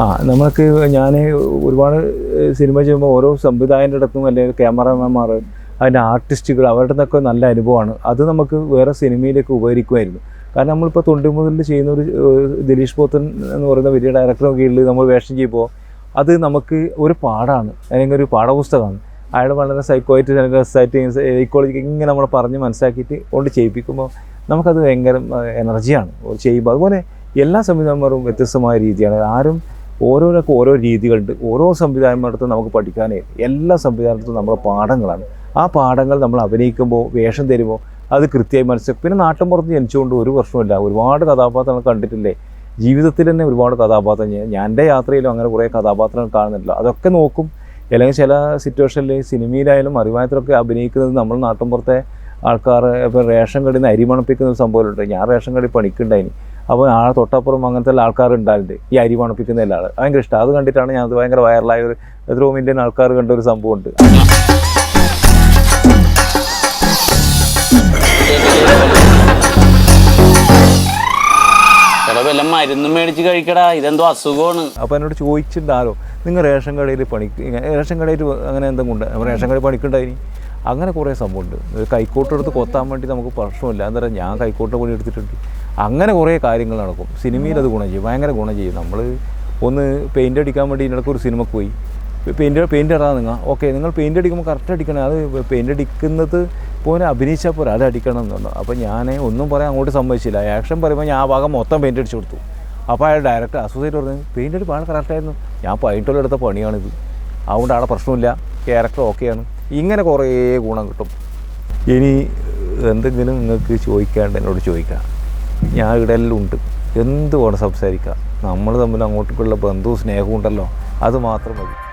ആ നമുക്ക് ഞാൻ ഒരുപാട് സിനിമ ചെയ്യുമ്പോൾ ഓരോ സംവിധായകന്റെ അടുത്തും അല്ലെങ്കിൽ ക്യാമറമാൻമാർ അതിന്റെ ആർട്ടിസ്റ്റുകൾ അവരുടെ നിന്നൊക്കെ നല്ല അനുഭവമാണ്. അത് നമുക്ക് വേറെ സിനിമയിലേക്ക് ഉപകരിക്കുമായിരുന്നു. കാരണം നമ്മളിപ്പോൾ തൊണ്ടി മുതൽ ചെയ്യുന്ന ഒരു ദിലീഷ് പോത്തൻ എന്ന് പറയുന്ന വലിയ ഡയറക്ടറുടെ കീഴിൽ നമ്മൾ വേഷം ചെയ്യുമ്പോൾ അത് നമുക്ക് ഒരു പാടാണ്. അല്ലെങ്കിൽ ഒരു പാഠപുസ്തകമാണ്. അയാൾ വളരെ സൈക്കോയിട്ട് രസമായിട്ട് സൈക്കോളജി ഇങ്ങനെ നമ്മൾ പറഞ്ഞ് മനസ്സിലാക്കിയിട്ട് കൊണ്ട് ചെയ്യിപ്പിക്കുമ്പോൾ നമുക്കത് ഭയങ്കര എനർജിയാണ് ചെയ്യുമ്പോൾ അതുപോലെ എല്ലാ സംവിധായകന്മാരും വ്യത്യസ്തമായ രീതിയാണ്. ആരും ഓരോരൊക്കെ ഓരോ രീതികളുണ്ട്. ഓരോ സംവിധായകന്മാരുടെ നമുക്ക് പഠിക്കാനേ എല്ലാ സംവിധാനത്തും നമ്മുടെ പാഠങ്ങളാണ്. ആ പാഠങ്ങൾ നമ്മൾ അഭിനയിക്കുമ്പോൾ വേഷം തരുമ്പോൾ അത് കൃത്യമായി മനസ്സിലാക്കും. പിന്നെ പുറത്ത് ജനിച്ചുകൊണ്ട് ഒരു പ്രശ്നമില്ല ഒരുപാട് കഥാപാത്രങ്ങൾ കണ്ടിട്ടില്ലേ? ജീവിതത്തിൽ തന്നെ ഒരുപാട് കഥാപാത്രം ഞാൻ എന്റെ യാത്രയിലും അങ്ങനെ കുറേ കഥാപാത്രങ്ങൾ കാണുന്നില്ല അതൊക്കെ നോക്കും. അല്ലെങ്കിൽ ചില സിറ്റുവേഷനിൽ സിനിമയിലായാലും അറിവായത്തിലൊക്കെ അഭിനയിക്കുന്നത് നമ്മൾ നാട്ടിൻ പുറത്തെ ആൾക്കാർ ഇപ്പോൾ റേഷൻ കടയിൽ നിന്ന് അരി ഒരു സംഭവമുണ്ട് ഞാൻ റേഷൻ കടയിൽ പണിക്കുണ്ടായിനി. അപ്പോൾ ആ തൊട്ടപ്പുറം അങ്ങനത്തെ ഉണ്ടായിട്ടുണ്ട് ഈ അരി മണപ്പിക്കുന്ന എല്ലാ ആൾ ഭയങ്കര ഇഷ്ടം. അത് കണ്ടിട്ടാണ് ഞാൻ അത് ഭയങ്കര വൈറലായ ഒരു എത്രയോ മില്യൺ ആൾക്കാർ കണ്ട ഒരു സംഭവമുണ്ട്. മരുന്ന് വല്ല മരുന്നും മേടിച്ച് കഴിക്കടാ. ഇതെന്തോ അസുഖമാണ്. അപ്പോൾ എന്നോട് ചോദിച്ചിട്ടുണ്ടാലോ നിങ്ങൾ റേഷൻ കടയിൽ പണിക്ക് റേഷൻ കടയിൽ അങ്ങനെ എന്തെങ്കിലും ഉണ്ട്? റേഷൻ കടയിൽ പണിക്കുണ്ടായിനി അങ്ങനെ കുറേ സംഭവമുണ്ട്. കൈക്കോട്ടെടുത്ത് കൊത്താൻ വേണ്ടി നമുക്ക് പ്രശ്നമില്ല. എന്താ പറയുക ഞാൻ കൈക്കോട്ടെ പണി എടുത്തിട്ടുണ്ട്. അങ്ങനെ കുറേ കാര്യങ്ങൾ നടക്കും. സിനിമയിൽ അത് ഗുണം ചെയ്യും. ഭയങ്കര ഗുണം ചെയ്യും. നമ്മൾ ഒന്ന് പെയിന്റ് അടിക്കാൻ വേണ്ടി ഇതിനിടയ്ക്ക് ഒരു സിനിമക്ക് പോയി. പെയിന്റ് പെയിന്റ് ഇടാ നിങ്ങൾ ഓക്കെ നിങ്ങൾ പെയിന്റ് അടിക്കുമ്പോൾ കറക്റ്റ് അടിക്കണം. അത് പെയിന്റ് അടിക്കുന്നത് പോലെ അഭിനയിച്ചാൽ പോരാ. അത് അടിക്കണം എന്നുണ്ട് അപ്പോൾ ഞാൻ ഒന്നും പറയാൻ അങ്ങോട്ട് സമ്മതിച്ചില്ല. ആക്ഷൻ പറയുമ്പോൾ ഞാൻ ആ ഭാഗം മൊത്തം പെയിന്റ് അടിച്ചു കൊടുത്തു. അപ്പോൾ അയാൾ ഡയറക്റ്റ് അസോസിയേറ്റ് പറഞ്ഞു പെയിന്റ് അടി വളരെ കറക്റ്റായിരുന്നു ഞാൻ പതിനെട്ടോളം എടുത്ത പണിയാണിത്. അതുകൊണ്ട് അവിടെ പ്രശ്നമില്ല. ക്യാരക്ടർ ഓക്കെയാണ് ഇങ്ങനെ കുറേ ഗുണം കിട്ടും. ഇനി എന്തെങ്കിലും നിങ്ങൾക്ക് ചോദിക്കാണ്ട് എന്നോട് ചോദിക്കാം. ഞാൻ ഇവിടെ എല്ലാം ഉണ്ട്. എന്ത് വേണം സംസാരിക്കാം? നമ്മൾ തമ്മിൽ അങ്ങോട്ടേക്കുള്ള ബന്ധവും സ്നേഹവും ഉണ്ടല്ലോ. അത് മാത്രം മതി.